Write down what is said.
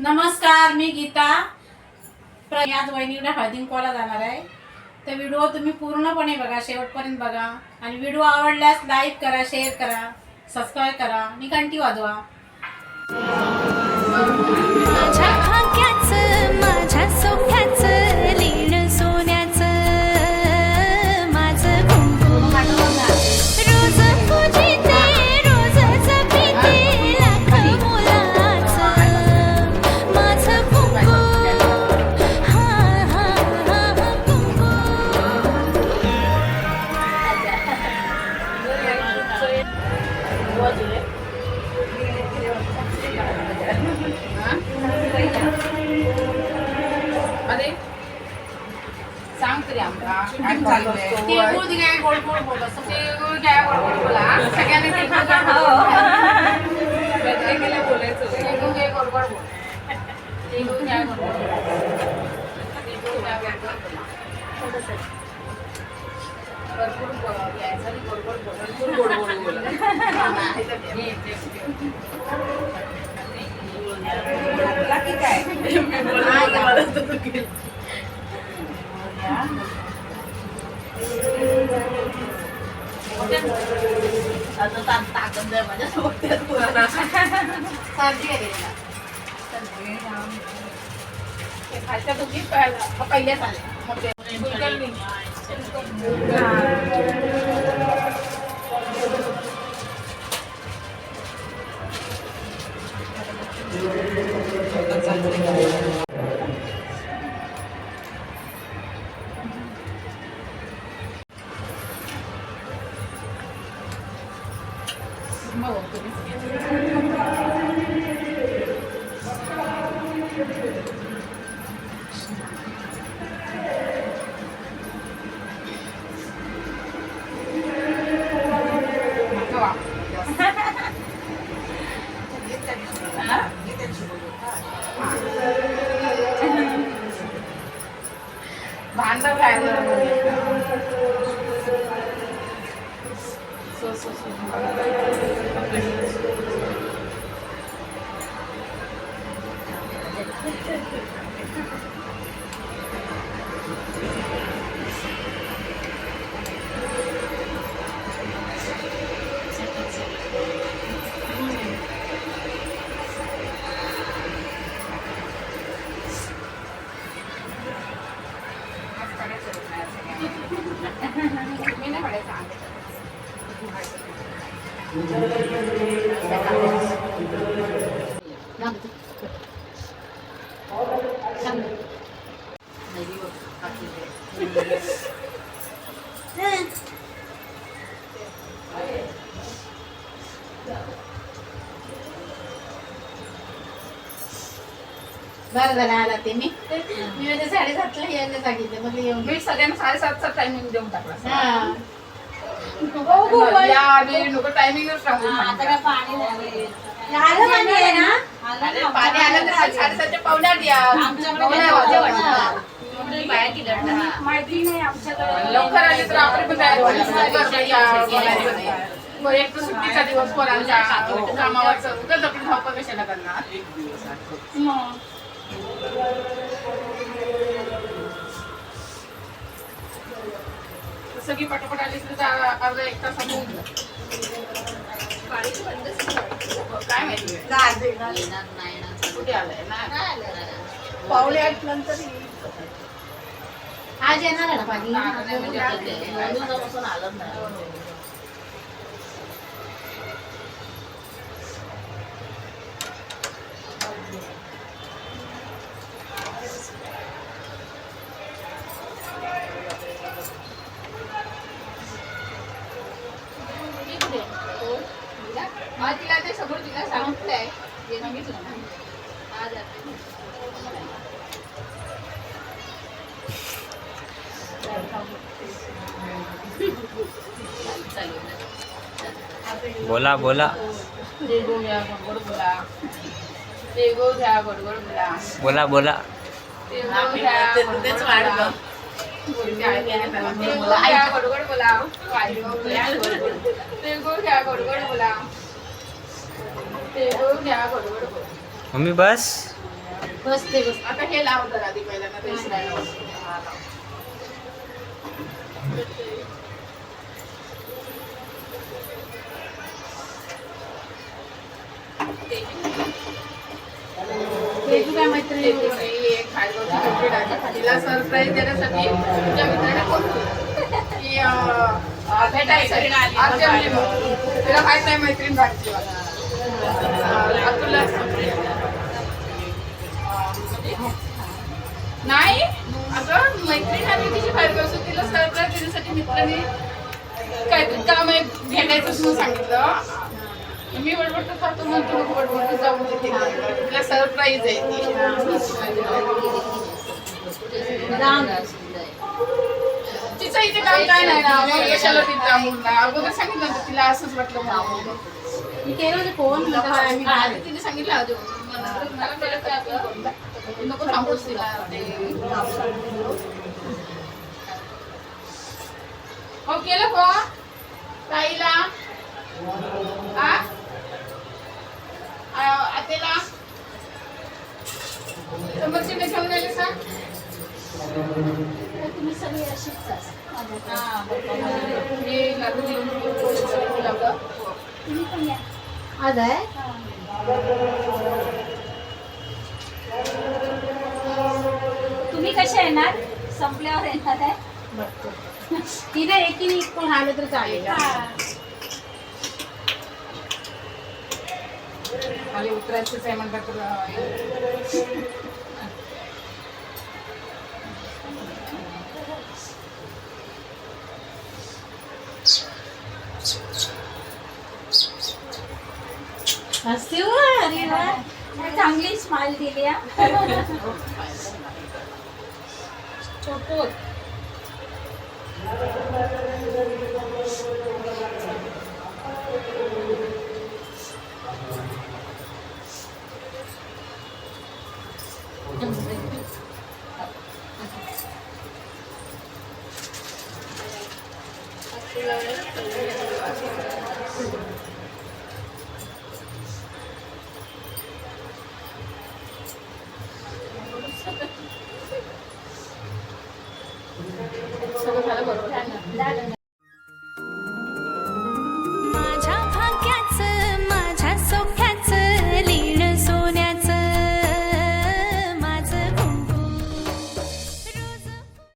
नमस्कार मी गीता. आज वहिनीकडे हळदी जाणार आहे. तर व्हिडिओ तुम्ही पूर्णपणे बघा शेवटपर्यंत बघा. आणि व्हिडिओ आवडल्यास लाईक करा शेअर करा सबस्क्राईब करा आणि घंटी वाजवा. तिळगुळ दिले गोड गोड बोल असं बोल. तिळगुळ घ्या गोड बोला सगळ्यांनी तिळगुळ घ्या गोड बोला. प्रत्येकाला बोलायचं तिळगुळ घे गोड गोड बोल तिळगुळ घ्या गोड गोड बोल. तिळगुळ घ्या गोड गोड बोला. भरपूर आणि गोड गोड बोल. भरपूर गोड गोड बोला. घे, घे, घे. सर्दी आहे तिला. ते खालच्या दोघी पहिल्या पहिल्याच आल्या मग ते फुलकर्णी. मग बरं झालं आला ते मी. मी माझ्या साडेसातला यायला सांगितलं. मग येऊन मी सगळ्यांना साडेसातचा टायमिंग देऊन टाकला. हा. या पाणी आहे ना पाणी आलं तर साडेसातच्या पावण्यात या माहिती नाही आमच्याकडे लवकर आले तर आपण पण तयार एक तर सुट्टीचा दिवस पोरांच्या कामावर उगाच आपली धावपळ कशाला करणार सगळी पटापट आली तर अर्धा एक तास होऊन. काय माहिती? कुठे आलंय? ना पावणे आठ नंतर. आज येणार आहे ना पाणी नाही, नाही, आज येईल. आज तिला ते सगळं तिला सांगितलंय. ते सांगितलं ना आज आते. बोला बोला. देगो घ्या गोडगोड बोला. देगो घ्या गोडगोड बोला. बोला. मम्मी बस बसते बस आता हे लाव जरा आधी पहिल्यांदा ते इसरायला. हा. तिला सरप्राईज देण्यासाठी तुझ्या मित्राने फोन. की, भेटायचं. तिला माहीत नाही मैत्रीण भागची नाही अगं मैत्रीण आणि तिची बायको असो तिला सरप्राईज देण्यासाठी मित्राने काय ते काम आहे भेटायचं म्हणून सांगितलं. मी बडबडतो खातो म्हणतो नको बडबडतो जाऊन दे तिला. सरप्राईज आहे ती. तिचं इथे काम काय नाही ना कशाला तिथं मुलगा अगोदर सांगितलं तिला असंच वाटलं म्हणून मी केलं होते फोन म्हणतो हा, आम्ही बाहेर आहे. तिने सांगितलं आधी मला मला कळत नाही अगं. नको थांबूच तिला ते हो केलं को ताईला आ आ, आतेला समोरच्याने घेऊन आले सांग तुम्ही सगळे अशीच हा, हे लागली लावलं. तुम्ही पण या आज आहे तुम्ही कसे येणार? संपल्यावर येणार आहे. बघतो. तिथे एकीने एक पण आलं तर चालेल. खाली उतरायचंच आहे म्हणतात चांगली स्माइल दिली चोकोर Thank you. lalo na